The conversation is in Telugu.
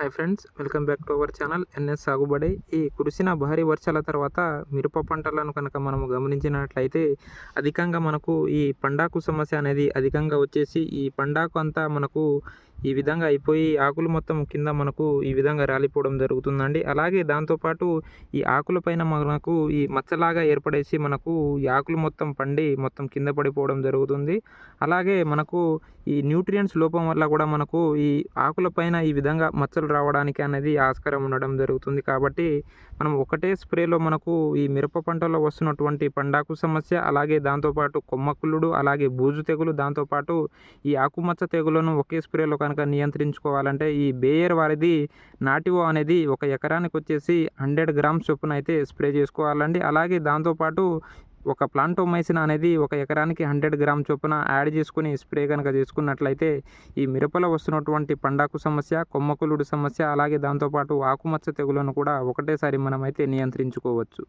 Hi friends welcome back to our channel NS Sagubadi ఈ కురిసిన భారీ వర్షాల తర్వాత మిరప పంటలను కనుక మనము గమనించినట్లయితే అధికంగా మనకు ఈ పండాకు సమస్య అనేది అధికంగా వచ్చేసి ఈ పండాకు అంతా మనకు ఈ విధంగా అయిపోయి ఆకులు మొత్తం కింద మనకు ఈ విధంగా రాలిపోవడం జరుగుతుందండి. అలాగే దాంతోపాటు ఈ ఆకుల పైన మనకు ఈ మచ్చలాగా ఏర్పడేసి మనకు ఈ ఆకులు మొత్తం పండి మొత్తం కింద పడిపోవడం జరుగుతుంది. అలాగే మనకు ఈ న్యూట్రియంట్స్ లోపం వల్ల కూడా మనకు ఈ ఆకుల పైన ఈ విధంగా మచ్చలు రావడానికి అనేది ఆస్కారం ఉండడం జరుగుతుంది. కాబట్టి మనం ఒకటే స్ప్రేలో మనకు ఈ మిరప పంటలో వస్తున్నటువంటి పండాకు సమస్య అలాగే దాంతోపాటు కొమ్మకుళ్ళుడు అలాగే బూజు తెగులు దాంతోపాటు ఈ ఆకుమచ్చ తెగులను ఒకే స్ప్రేలో కనుక నియంత్రించుకోవాలంటే ఈ బేయర్ వారిది నాటివో అనేది ఒక ఎకరానికి వచ్చేసి హండ్రెడ్ గ్రామ్స్ చొప్పున అయితే స్ప్రే చేసుకోవాలండి. అలాగే దాంతోపాటు ఒక ప్లాంటోమైసిన్ అనేది ఒక ఎకరానికి హండ్రెడ్ గ్రామ్ చొప్పున యాడ్ చేసుకుని స్ప్రే కనుక చేసుకున్నట్లయితే ఈ మిరపలో వస్తున్నటువంటి పండాకు సమస్య కొమ్మకులుడు సమస్య అలాగే దాంతోపాటు ఆకుమచ్చ తెగులను కూడా ఒకటేసారి మనమైతే నియంత్రించుకోవచ్చు.